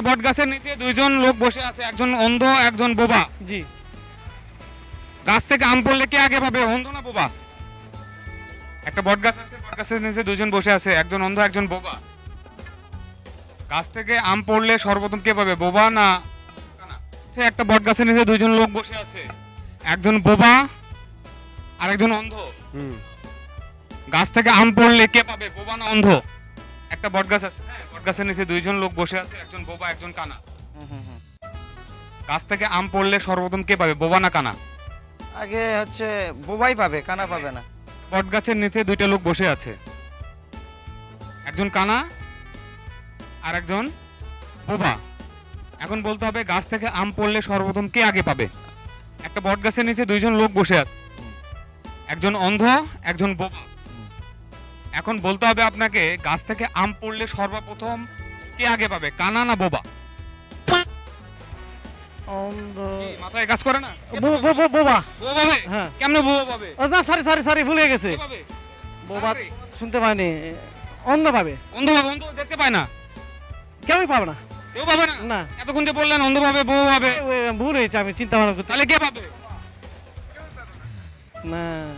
একটা বট গাছের নিচে দুইজন লোক বসে আছে একজন অন্ধ একজন বোবা। জি। গাছ থেকে আম পড়লে কে আগে পাবে অন্ধ না বোবা? একটা বট গাছ আছে বট গাছের নিচে দুইজন বসে আছে একজন অন্ধ একজন বোবা। গাছ থেকে আম পড়লে সর্বপ্রথম কে পাবে বোবা না সে একটা বট গাছের নিচে দুইজন লোক বসে আছে একজন বোবা আর একজন অন্ধ। হুম। গাছ থেকে আম পড়লে কে পাবে বোবা না অন্ধ? একটা বট গাছ আছে হ্যাঁ বট গাছের নিচে দুইজন লোক বসে আছে একজন বোবা একজন কানা। গাছ থেকে আম পড়লে সর্বপ্রথম কে পাবে বোবা না কানা? আগে হচ্ছে বোবাই পাবে কানা পাবে না। বট গাছের নিচে দুইটা লোক বসে আছে। একজন কানা আর একজন বোবা। এখন বলতে হবে গাছ থেকে আম পড়লে সর্বপ্রথম কে আগে পাবে? একটা বট গাছের নিচে দুইজন লোক বসে আছে। একজন অন্ধ একজন বোবা। এখন বলতে হবে আপনাকে গাছ থেকে আম পড়লে সর্বপ্রথম কে আগে পাবে কানা না বোবা? অন্ধ মাথায় কাজ করে না? বো- বো- বো- বোবা। বোবা পাবে? কেমনে বোবা পাবে? না সরি সরি সরি ভুলে গেছে। বোবা শুনতে পাইনি। অন্ধ পাবে। অন্ধ পাবে অন্ধ দেখতে পায় না। কেউই পাবে না। কেউ পাবে না? না। এতক্ষণ যে বললেন অন্ধ পাবে পাবে। ভুল হয়েছে আমি চিন্তা ভাবনা করতে তাহলে কে পাবে? না।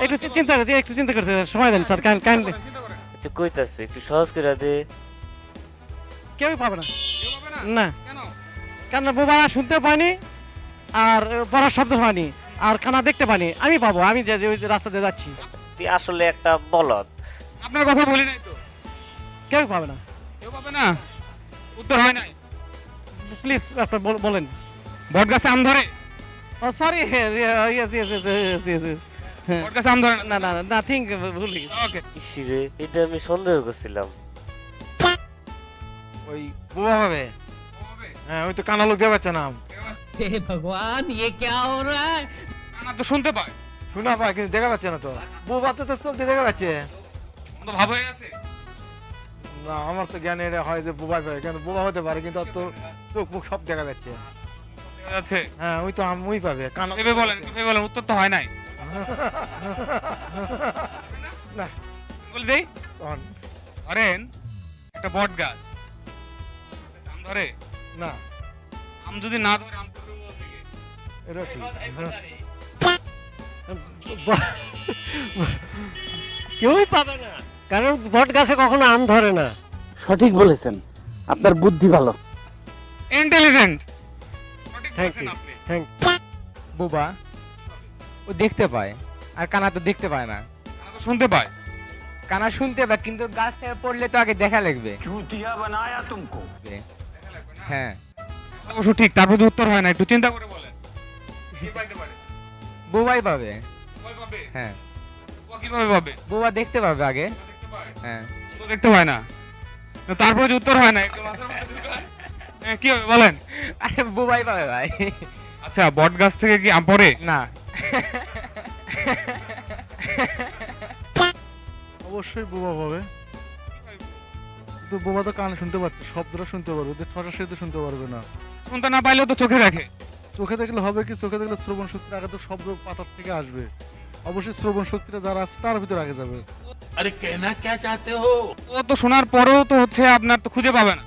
একটু চিন্তা একটু চিন্তা করতে সময় দেন স্যার কাইন্ডলি। একটু কইতাছে একটু সহজ করে দে। কেউই পাবে না। কেউ পাবে না? না। কেন? কেন বোবা শুনতে পাইনি আর পড়ার শব্দ পাইনি আর খানা দেখতে পাইনি আমি পাবো আমি যে ওই যে রাস্তা দিয়ে যাচ্ছি। তুই আসলে একটা বলদ। আপনার কথা বলি নাই তো। কেউ পাবে না। কেউ পাবে না? উত্তর হয় নাই? প্লিজ আপনার বল- বলেন। বট গাছে আম ধরে? ও sorry yes yes yes yes বট গাছে আম ধরে না না না থিঙ্ক ভুল গেছি। ওকে ইসিরে এটা আমি সন্দেহ করছিলাম ওই বোবা হবে হ্যাঁ ওই তো কানা লোক দিয়ে পাচ্ছে না हे भगवान ये क्या हो रहा है কানা তো শুনতে পায় শোনা পায় কিন্তু দেখা পাচ্ছে না তো বোবা তো তো চোখ দিয়ে দেখা পাচ্ছে অন্ধ ভাব হয়ে আছে না আমার তো জ্ঞানে এটা হয় যে বোবা পায় কেন বোবা হতে পারে কিন্তু ওর তো চোখ মুখ সব দেখা যাচ্ছে দেখা যাচ্ছে হ্যাঁ ওই তো আমি পাবে কানা ভেবে বলেন ভেবে বলেন উত্তর তো হয় নাই না বলে দেই? তখন ধরেন একটা বট গাছ। আম ধরে? না। আম যদি না ধরে আম এটা ঠিক। কেউই পাবে না। কারণ বট গাছে কখনো আম ধরে না। সঠিক বলেছেন। আপনার বুদ্ধি ভালো। ইন্টেলিজেন্ট থ্যাংক বোবা ও দেখতে পায় আর কানা তো দেখতে পায় না। কানা তো শুনতে পায়। কানা শুনতে পায় কিন্তু গাছ থেকে পড়লে তো আগে দেখা লাগবে। চুতিয়া বানায়া তুমকো। হ্যাঁ। অবশ্য ঠিক তারপর যে উত্তর হয় না একটু চিন্তা করে বলেন। কি পাইতে পারে? বোবাই পাবে। হ্যাঁ। ও কীভাবে পাবে? বোবা দেখতে পাবে আগে। ও দেখতে পায়? হ্যাঁ। তো দেখতে পায় না। তো তারপরে যে উত্তর হয় না একটু মাথার মধ্যে ঢুকায়। হ্যাঁ, কি হবে বলেন। আরে বোবাই পাবে ভাই। আচ্ছা বট গাছ থেকে কি আম পড়ে? না। অবশ্যই বোবা পাবে। কিন্তু বোবা তো কানে শুনতে পাচ্ছে শব্দটা শুনতে পারবে ওদের ঠসা সেতে শুনতে পারবে না। শুনতে না পাইলেও তো চোখে রাখে চোখে দেখলে হবে কি? চোখে দেখলে শ্রবণ শক্তির আগে তো শব্দ পাতার থেকে আসবে। অবশ্যই শ্রবণ শক্তিটা যারা আছে তার ভিতরে আগে যাবে। ও তো শোনার পরেও তো হচ্ছে আপনার তো খুঁজে পাবে না।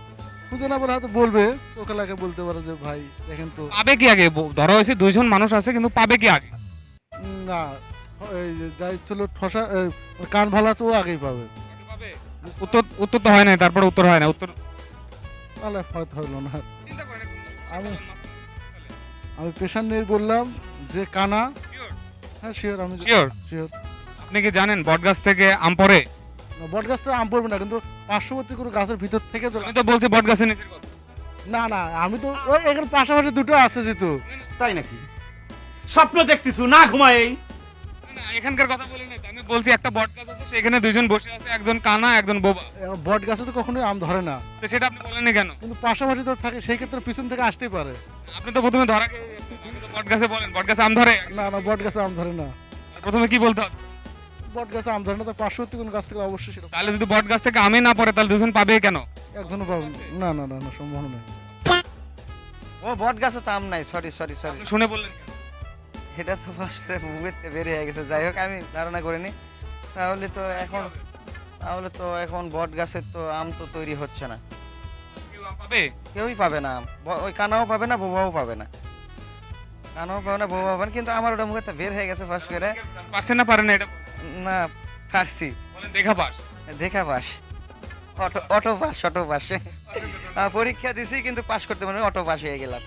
খুঁজে না বলে হয়তো বলবে চোখে লাগে বলতে পারে যে ভাই দেখেন তো। পাবে কি আগে? ধরা হয়েছে দুইজন মানুষ আছে কিন্তু পাবে কি আগে? না এই যাই ছিল ঠসা কান ভালো আছে ও আগেই পাবে। উত্তর উত্তর তো হয় না তারপরে উত্তর হয় না উত্তর তাহলে হয়তো না। আমি- আমি পেশার নিয়ে বললাম যে কানা হ্যাঁ শিওর আমি Sure? শিওর আপনি কি জানেন বট গাছ থেকে আম পড়ে? বট গাছ থেকে আম পড়বে না কিন্তু পার্শ্ববর্তী কোনো গাছের ভিতর থেকে আমি তো বলছি বট গাছের নিচের কথা। না না আমি তো ওই এখানে পাশাপাশি দুটো আছে যেহেতু। তাই নাকি? স্বপ্ন দেখতেছু না ঘুমাই না, না, এখানকার কথা বলি না আমি বলছি একটা বট গাছ আছে সেখানে দুইজন বসে আছে একজন কানা একজন বোবা। বট গাছে তো কখনোই আম ধরে না। তো সেটা আপনি বলেননি কেন? কিন্তু পাশাপাশি তো থাকে সেই ক্ষেত্রে পিছন থেকে আসতেই পারে। আপনি তো প্রথমে ধরা খেয়ে গেছেন। আমি তো বট গাছে বলেন বট গাছে আম ধরে? না না বট গাছে আম ধরে না। আর প্রথমে কি বলতে হবে? বট গাছে আম ধরে না তার পার্শ্ববর্তী কোনো গাছ থেকে অবশ্যই সেটা তাহলে যদি বট গাছ থেকে আমে না পড়ে তাহলে দুজন পাবে কেন? একজনও পাবে না। না না না সম্ভাবনা নেই ও বট গাছে তো আম নাই সরি সরি সরি আপনি শুনে বললেন কেন? এটা তো আসলে মুখেতে বের হয়ে গেছে। যাই হোক আমি ধারণা করিনি। তাহলে তো এখন তাহলে তো এখন বট গাছের তো আম তো তৈরি হচ্ছে না। কেউ আম পাবে? কেউই পাবে না ব- ওই কানাও পাবে না বোবাও পাবে না। কানাও পাবে না বোবা পাবে না। কিন্তু আমার ওটা মুখে বের হয়ে গেছে ফার্স্ট করে। পারছে না পারে না এটা? না পারছি। দেখা পাস। দেখা pass. Auto auto pass auto pass. পরীক্ষা দিছি কিন্তু পাস করতে পারি অটো পাস হয়ে গেলাম।